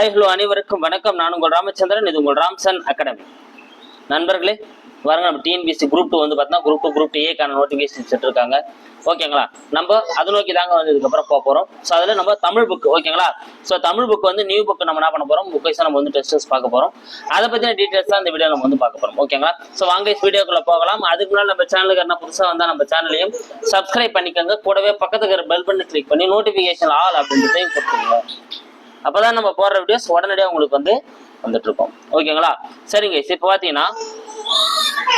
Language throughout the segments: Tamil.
ஐ ஹலோ அனைவருக்கும் வணக்கம். நான் உங்கள் ராமச்சந்திரன் இது உங்கள் ராம்சன் அகாடமி. நண்பர்களே பாருங்க நம்ம டிஎன்பிஎஸ்சி குரூப் டூ வந்து பார்த்தீங்கன்னா குரூப் டூ குரூப் ஏக்கான நோட்டிஃபிகேஷன் இருக்காங்க ஓகேங்களா நம்ம அதை நோக்கி தாங்க வந்து இதுக்கப்புறம் போக போகிறோம் ஸோ அதில் நம்ம தமிழ் புக் ஓகேங்களா ஸோ தமிழ் புக் வந்து நியூ புக் நம்ம என்ன பண்ண போகிறோம் புக்கைஸாக நம்ம வந்து டெஸ்டர்ஸ் பார்க்க போகிறோம் அதை பற்றின டீட்டெயில்ஸ் தான் இந்த வீடியோ நம்ம வந்து பார்க்க போகிறோம் ஓகேங்களா ஸோ வாங்க வீடியோக்குள்ளே போகலாம். அதுக்கு முன்னாடி நம்ம சேனலுக்கு என்ன புதுசாக வந்தால் நம்ம சேனலையும் சப்ஸ்கிரைப் பண்ணிக்கோங்க. கூடவே பக்கத்துக்கு இருக்கிற பெல் பண்ணி கிளிக் பண்ணி நோட்டிஃபிகேஷன் ஆல் அப்படின்றதையும் கொடுத்துருங்க. அப்போதான் நம்ம போடுற வீடியோஸ் உடனடியாக உங்களுக்கு வந்து வந்துட்டு இருக்கோம் ஓகேங்களா சரிங்க இப்போ பார்த்தீங்கன்னா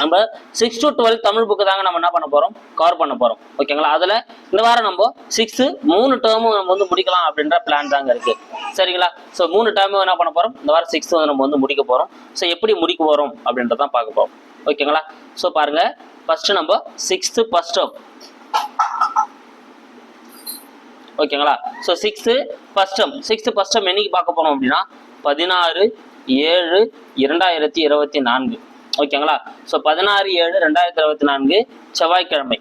நம்ம six to twelve Tamil book தாங்க நம்ம என்ன பண்ண போகிறோம் கவர் பண்ண போகிறோம் ஓகேங்களா அதில் இந்த வாரம் நம்ம சிக்ஸ்த்து மூணு டேர்மும் நம்ம வந்து முடிக்கலாம் அப்படின்ற பிளான் தாங்க இருக்கு. சரிங்களா? ஸோ மூணு டேர்மும் என்ன பண்ண போகிறோம் இந்த வாரம் சிக்ஸ்த்து வந்து நம்ம வந்து முடிக்க போகிறோம் ஸோ எப்படி முடிக்க போறோம் அப்படின்றதான் பார்க்க போகிறோம் ஓகேங்களா ஸோ பாருங்க ஃபஸ்ட்டு நம்ம சிக்ஸ்த்து ஃபஸ்ட் டேர்ம் ஓகேங்களா? So sixth first term sixth first term என்னைக்கு பார்க்க போகிறோம் அப்படின்னா பதினாறு ஏழு இரண்டாயிரத்தி இருபத்தி நான்கு. ஓகேங்களா? ஸோ பதினாறு ஏழு ரெண்டாயிரத்தி இருபத்தி நான்கு செவ்வாய்க்கிழமை.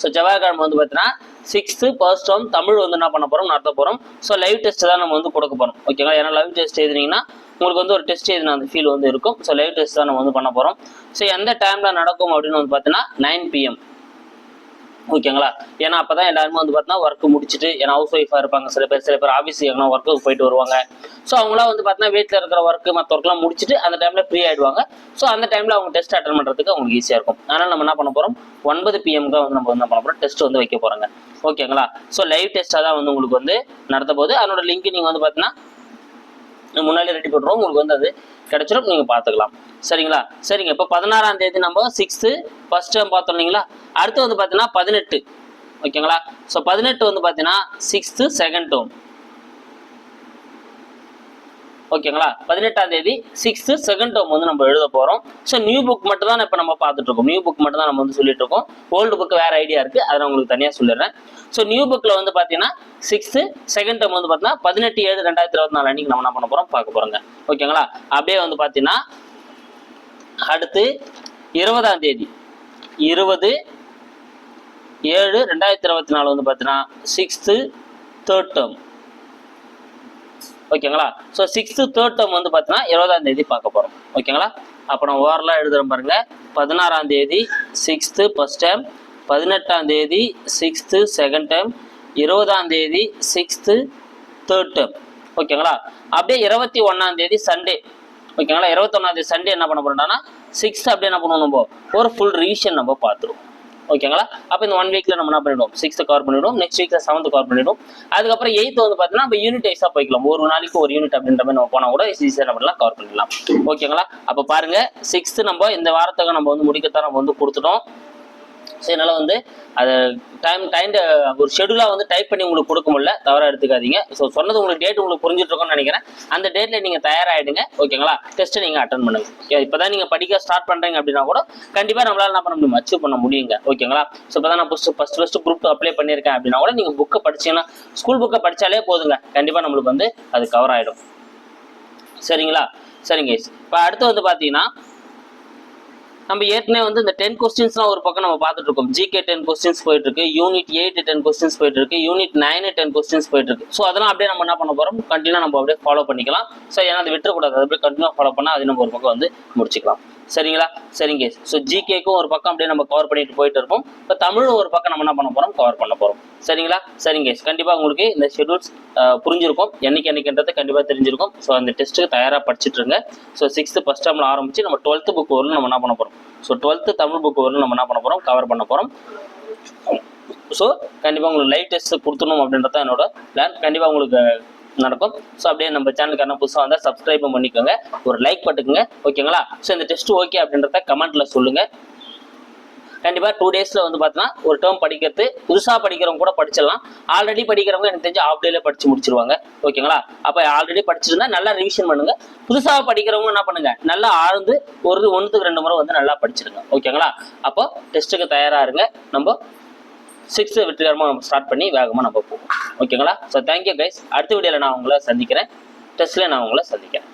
ஸோ செவ்வாய்க்கிழமை வந்து பார்த்தீங்கன்னா சிக்ஸ்த்து ஃபர்ஸ்ட் டேர்ம் தமிழ் வந்து என்ன பண்ண போகிறோம் நடத்த போகிறோம் ஸோ லைவ் டெஸ்ட் தான் நம்ம வந்து கொடுக்க போகிறோம் ஓகேங்களா? ஏன்னா லைவ் டெஸ்ட் எழுதினீங்கன்னா உங்களுக்கு வந்து ஒரு டெஸ்ட் எழுதின அந்த ஃபீல் வந்து இருக்கும். ஸோ லைவ் டெஸ்ட் தான் நம்ம வந்து பண்ண போகிறோம் ஸோ எந்த டைமில் நடக்கும் அப்படின்னு வந்து பார்த்தீங்கன்னா நைன் பிஎம் ஓகேங்களா? ஏன்னா அப்பதான் எல்லாருமே வந்து பார்த்தீங்கன்னா ஒர்க் முடிச்சுட்டு ஏன்னா ஹவுஸ் ஒய்ஃபாக இருப்பாங்க. சில பேர் சில பேர் ஆஃபீஸ் எங்கன்னா ஒர்க்குக்கு போயிட்டு வருவாங்க. ஸோ அவங்களாம் வந்து பார்த்தீங்கன்னா வீட்டில் இருக்கிற ஒர்க்கு மற்ற ஒர்க்லாம் முடிச்சுட்டு அந்த டைமில் ஃப்ரீ ஆயிடுவாங்க. ஸோ அந்த டைமில் அவங்க டெஸ்ட் அட்டன் பண்ணுறதுக்கு அவங்களுக்கு ஈஸியாக இருக்கும். அதனால் நம்ம என்ன பண்ண போகிறோம் ஒன்பது பிஎம்க்கு வந்து நம்ம என்ன பண்ண போகிறோம் டெஸ்ட் வந்து வைக்க போகிறாங்க ஓகேங்களா? ஸோ லைவ் டெஸ்ட்டாக தான் வந்து உங்களுக்கு வந்து நடத்த போகுது. அதனோட லிங்க் நீங்கள் வந்து பார்த்தீங்கன்னா முன்னாடி ரெடி பண்ணுறோம் உங்களுக்கு வந்து அது கிடைச்சிடும் நீங்கள் பார்த்துக்கலாம். சரிங்களா? சரிங்க. இப்போ பதினாறாம் தேதி நம்ம சிக்ஸ்த்து ஃபர்ஸ்ட் டைம் பார்த்தோம் இல்லைங்களா? அடுத்து வந்து பார்த்தீங்கன்னா பதினெட்டு. ஓகேங்களா? ஸோ பதினெட்டு வந்து பார்த்தீங்கன்னா சிக்ஸ்த்து செகண்ட் டோம் ஓகேங்களா? பதினெட்டாம் தேதி சிக்ஸ்த்து செகண்ட் டேர்ம் வந்து நம்ம எழுத போகிறோம் ஸோ நியூ புக் மட்டும் தான் இப்போ நம்ம பார்த்துட்டு இருக்கோம் நியூ புக் மட்டும் தான் நம்ம வந்து சொல்லிட்டு இருக்கோம் ஓல்டு புக் வேற ஐடியா இருக்கு. அதை நான் உங்களுக்கு தனியாக சொல்லிடுறேன். ஸோ நியூ புக்கில் வந்து பார்த்தீங்கன்னா சிக்ஸ்த்து செகண்ட் டேர்ம் வந்து பார்த்தீங்கன்னா பதினெட்டு ஏழு ரெண்டாயிரத்தி இருபத்தி நாலு அன்னைக்கு நம்ம என்ன பண்ண போகிறோம் பார்க்க போகிறோங்க ஓகேங்களா? அப்படியே வந்து பார்த்தீங்கன்னா அடுத்து இருபதாம் தேதி இருபது ஏழு ரெண்டாயிரத்தி இருபத்தி நாலு வந்து பார்த்தீங்கன்னா சிக்ஸ்த்து தேர்ட் டேர்ம் ஓகேங்களா? ஸோ சிக்ஸ்த்து தேர்ட் டேர்ம் வந்து பார்த்தீங்கன்னா இருபதாம் தேதி பார்க்க போகிறோம் ஓகேங்களா? அப்போ நான் ஓவரலாக எழுதுறேன் பாருங்க. பதினாறாம் தேதி சிக்ஸ்த்து ஃபஸ்ட் டேம் பதினெட்டாம் தேதி சிக்ஸ்த்து செகண்ட் டேம் இருபதாம் தேதி சிக்ஸ்த்து தேர்ட் டேர்ம் ஓகேங்களா? அப்படியே இருபத்தி ஒன்றாம் தேதி சண்டே ஓகேங்களா? இருபத்தொன்னாம் தேதி சண்டே என்ன பண்ண போறோம்னா சிக்ஸ்த்து அப்படியே என்ன பண்ணுவோம் நம்ம? ஒரு ஃபுல் ரிவிஷன் நம்ம பார்த்துருவோம். ஓகேங்களா? அப்போ இந்த ஒன் வீக்ல நம்ம என்ன பண்ணிடுவோம்? சிக்ஸ்த் கவர் பண்ணிடுவோம். நெக்ஸ்ட் வீக்ல செவன்த் கவர் பண்ணிடுவோம். அதுக்கப்புறம் எயித் வந்து பார்த்தீங்கன்னா இப்போ யூனிட் வைஸாக போய்க்கலாம். ஒரு நாளைக்கு ஒரு யூனிட் அப்படின்ற மாதிரி நம்ம போனால் கூட ஈஸியாக நம்ம கவர் பண்ணிடலாம். ஓகேங்களா? அப்போ பாருங்க சிக்ஸ்த் நம்ம இந்த வாரத்துக்கு நம்ம வந்து முடிக்கத்தான் நம்ம வந்து கொடுத்துட்டோம். ஸோ என்னால் வந்து அதை டைம் டைம் ஒரு ஷெடியூலாக வந்து டைப் பண்ணி உங்களுக்கு கொடுக்க முடியல. தவறாக எடுத்துக்காதீங்க. ஸோ சொன்னது உங்களுக்கு டேட் உங்களுக்கு புரிஞ்சுட்டு இருக்கும்னு நினைக்கிறேன். அந்த டேட்டில் நீங்கள் தயாராகிடுங்க ஓகேங்களா டெஸ்ட்டை நீங்கள் அட்டன் பண்ணுங்க. ஓகே இப்போ தான் நீங்கள் படிக்க ஸ்டார்ட் பண்ணுறீங்க அப்படின்னா கூட கண்டிப்பாக நம்மளால என்ன பண்ண முடியும்? அச்சீவ் பண்ண முடியுங்க. ஓகேங்களா ஸோ இப்போ தான் நான் first first first group apply பண்ணியிருக்கேன் அப்படின்னா கூட நீங்கள் புக்கை படிச்சீங்கன்னா ஸ்கூல் புக்கை படித்தாலே போதுங்க. கண்டிப்பாக நம்மளுக்கு வந்து அது கவர் ஆகிடும் சரிங்களா? சரிங்க இப்போ அடுத்து வந்து பார்த்தீங்கன்னா நம்ம ஏற்கனவே வந்து இந்த டென் கொஸ்டின்ஸ்லாம் ஒரு பக்கம் நம்ம பார்த்துட்டு இருக்கோம். ஜிகே டென் கொஸ்டின்ஸ் போயிட்டு இருக்கு யூனிட் எயிட் டென் கொஸ்டின்ஸ் போயிட்டு இருக்கு யூனிட் நைன் டென் கொஸ்டின்ஸ் போயிட்டு இருக்கு ஸோ அதெல்லாம் அப்படியே நம்ம என்ன பண்ண போறோம்? கண்டினியூ நம்ம அப்படியே ஃபாலோ பண்ணிக்கலாம். ஸோ ஏன்னா அது விட்டுறக்கூடாது. அது அப்படியே கண்டினியூ ஃபாலோ பண்ணால் அது நம்ம ஒரு பக்கம் வந்து முடிச்சுக்கலாம். சரிங்களா? சரிங்க ஸோ ஜிகேக்கும் ஒரு பக்கம் அப்படியே நம்ம கவர் பண்ணிட்டு போயிட்டு இருப்போம். இப்போ தமிழும் ஒரு பக்கம் நம்ம என்ன பண்ண போகிறோம் கவர் பண்ண போகிறோம் சரிங்களா? சரிங்க கண்டிப்பாக உங்களுக்கு இந்த ஷெடியூல்ஸ் புரிஞ்சிருக்கும். என்னைக்கு என்னைக்குன்றது கண்டிப்பாக தெரிஞ்சிருக்கும். ஸோ அந்த டெஸ்ட்டுக்கு தயாராக படிச்சுட்டு இருங்க ஸோ சிக்ஸ்த்து ஃபஸ்ட் டேர்மில் ஆரம்பிச்சு நம்ம டுவெல்த்து புக் வரலும் நம்ம என்ன பண்ண போகிறோம் ஸோ டுவெல்த்து தமிழ் புக் வரலும் நம்ம என்ன பண்ண போகிறோம் கவர் பண்ண போகிறோம் ஸோ கண்டிப்பாக உங்களுக்கு லைவ் டெஸ்ட் கொடுத்துணும் அப்படின்றது தான் என்னோட பிளான் கண்டிப்பாக உங்களுக்கு நடக்கும். ஸோ அப்படியே நம்ம சேனலுக்கான புதுசாக வந்தால் சப்ஸ்கிரைப் பண்ணிக்கோங்க. ஒரு லைக் பட்டுக்குங்க. ஓகேங்களா ஸோ இந்த டெஸ்ட் ஓகே அப்படின்றத கமெண்ட்ல சொல்லுங்க. கண்டிப்பாக டூ டேஸில் வந்து பார்த்தீங்கன்னா ஒரு டேர்ம் படிக்கிறது புதுசாக படிக்கிறவங்க கூட படிச்சிடலாம். ஆல்ரெடி படிக்கிறவங்க எனக்கு தெரிஞ்சு ஆஃப் டேல படிச்சு முடிச்சிருவாங்க. ஓகேங்களா அப்போ ஆல்ரெடி படிச்சிருந்தா நல்லா ரிவிஷன் பண்ணுங்க. புதுசாக படிக்கிறவங்க என்ன பண்ணுங்க? நல்லா ஆழ்ந்து ஒரு ஒன்றுக்கு ரெண்டு முறை வந்து நல்லா படிச்சிருங்க. ஓகேங்களா அப்போ டெஸ்ட்டுக்கு தயாராக இருங்க. நம்ம சிக்ஸ்த்து வெற்றிகரமாக நம்ம ஸ்டார்ட் பண்ணி வேகமாக நம்ம போவோம். ஓகேங்களா? ஸோ தேங்க்யூ கைஸ் அடுத்த வீடியோவில் நான் உங்களை சந்திக்கிறேன். டெஸ்ட்டில் நான் உங்களை சந்திக்கிறேன்.